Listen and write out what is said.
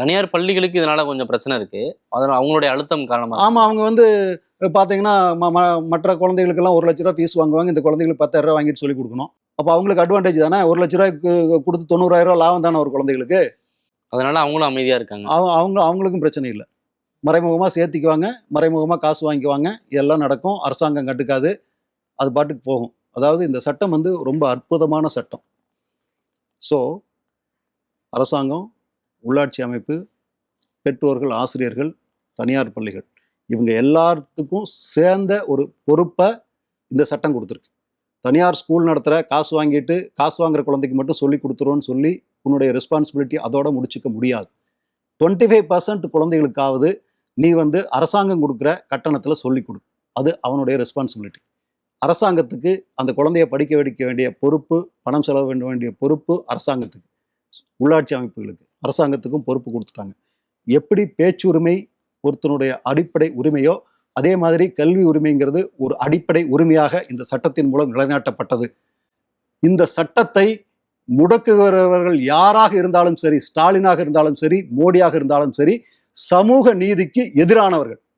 தனியார் பள்ளிகளுக்கு இதனால கொஞ்சம் பிரச்சனை இருக்கு. அதனால அவங்களுடைய அழுத்தம் காரணமா ஆமாம் அவங்க வந்து பார்த்தீங்கன்னா மற்ற குழந்தைகளுக்கெல்லாம் ஒரு லட்ச ரூபா ஃபீஸ் வாங்குவாங்க. இந்த குழந்தைகளுக்கு பத்தாயிரம் ரூபா வாங்கிட்டு சொல்லி கொடுக்கணும். அப்போ அவங்களுக்கு அட்வான்டேஜ் தானே? ஒரு லட்ச ரூபாய்க்கு கொடுத்து தொண்ணூறாயிரம் ரூபா லாபம் தானே ஒரு குழந்தைகளுக்கு? அதனால அவங்களும் அமைதியா இருக்காங்க. அவங்க அவங்க அவங்களுக்கும் பிரச்சனை இல்லை. மறைமுகமாக சேர்த்திக்குவாங்க மறைமுகமாக காசு வாங்கிக்குவாங்க. எல்லாம் நடக்கும். அரசாங்கம் கண்டுக்காது. அது பாட்டுக்கு போகும். அதாவது இந்த சட்டம் வந்து ரொம்ப அற்புதமான சட்டம். ஸோ அரசாங்கம் உள்ளாட்சி அமைப்பு பெற்றோர்கள் ஆசிரியர்கள் தனியார் பள்ளிகள் இவங்க எல்லாத்துக்கும் சேர்ந்த ஒரு பொறுப்பை இந்த சட்டம் கொடுத்துருக்கு. தனியார் ஸ்கூல் நடத்துகிற காசு வாங்கிட்டு காசு வாங்குற குழந்தைக்கு மட்டும் சொல்லி கொடுத்துருவோன்னு சொல்லி உன்னுடைய ரெஸ்பான்சிபிலிட்டி அதோட முடிச்சுக்க முடியாது. டுவெண்ட்டி ஃபைவ் பர்சன்ட் குழந்தைகளுக்காவது நீ வந்து அரசாங்கம் கொடுக்குற கட்டணத்தில் சொல்லிக் கொடு. அது அவனுடைய ரெஸ்பான்சிபிலிட்டி அரசாங்கத்துக்கு அந்த குழந்தைய படிக்க வைக்க வேண்டிய பொறுப்பு பணம் செலவு வேண்ட வேண்டிய பொறுப்பு அரசாங்கத்துக்கு உள்ளாட்சி அமைப்புகளுக்கு. அரசாங்கத்துக்கும் பொறுப்பு கொடுத்துட்டாங்க. எப்படி பேச்சுரிமை ஒருத்தனுடைய அடிப்படை உரிமையோ அதே மாதிரி கல்வி உரிமைங்கிறது ஒரு அடிப்படை உரிமையாக இந்த சட்டத்தின் மூலம் நிலைநாட்டப்பட்டது. இந்த சட்டத்தை முடக்குகிறவர்கள் யாராக இருந்தாலும் சரி ஸ்டாலினாக இருந்தாலும் சரி மோடியாக இருந்தாலும் சரி சமூக நீதிக்கு எதிரானவர்கள்.